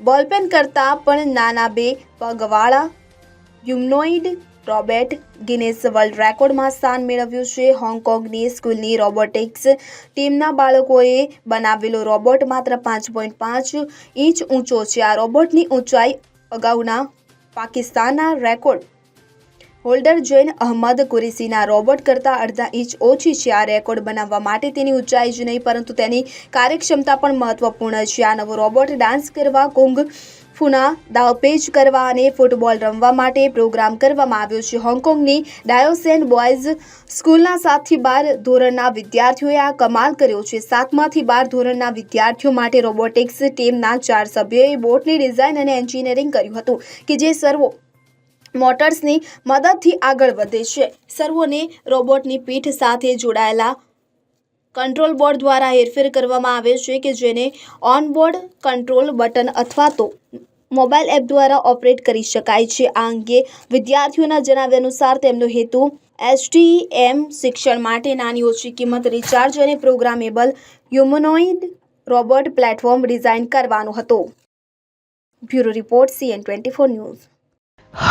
Ball pen કરતાં પણ નાના બે પગવાળા યુમનોઇડ રોબોટ ગિનેસ વર્લ્ડ રેકોર્ડમાં સ્થાન મેળવ્યું છે. હોંગકોંગની સ્કૂલની રોબોટિક્સ ટીમના બાળકોએ બનાવેલો રોબોટ માત્ર પાંચ પોઈન્ટ પાંચ ઇંચ ઊંચો છે. આ રોબોટની ઊંચાઈ અગાઉના પાકિસ્તાનના રેકોર્ડ હોલ્ડર જૈન અહમદ કુરેશીના રોબોટ કરતાં અડધા ઇંચ ઓછી છે. આ રેકોર્ડ બનાવવા માટે તેની ઊંચાઈ જ નહીં, પરંતુ તેની કાર્યક્ષમતા પણ મહત્વપૂર્ણ છે. આ નવો રોબોટ ડાન્સ કરવા, કુંગ ફૂના દાવપેચ કરવા અને ફૂટબોલ રમવા માટે પ્રોગ્રામ કરવામાં આવ્યો છે. હોંગકોંગની ડાયોસેન બોયઝ સ્કૂલના સાતથી બાર ધોરણના વિદ્યાર્થીઓએ આ કમાલ કર્યો છે. સાતમાંથી બાર ધોરણના વિદ્યાર્થીઓ માટે રોબોટિક્સ ટીમના ચાર સભ્યોએ બોટની ડિઝાઇન અને એન્જિનિયરિંગ કર્યું હતું, કે જે સર્વો મોટર્સની મદદથી આગળ વધે છે. સર્વોને રોબોટની પીઠ સાથે જોડાયેલા કંટ્રોલ બોર્ડ દ્વારા હેરફેર કરવામાં આવે છે કે જેને ઓનબોર્ડ કંટ્રોલ બટન અથવા તો મોબાઈલ એપ દ્વારા ઓપરેટ કરી શકાય છે. આ અંગે વિદ્યાર્થીઓના જણાવ્યા અનુસાર તેમનો હેતુ એસટીએમ શિક્ષણ માટે નાની ઓછી કિંમત રિચાર્જ અને programmable humanoid robot platform design કરવાનો હતો. Bureau report CN twenty four news.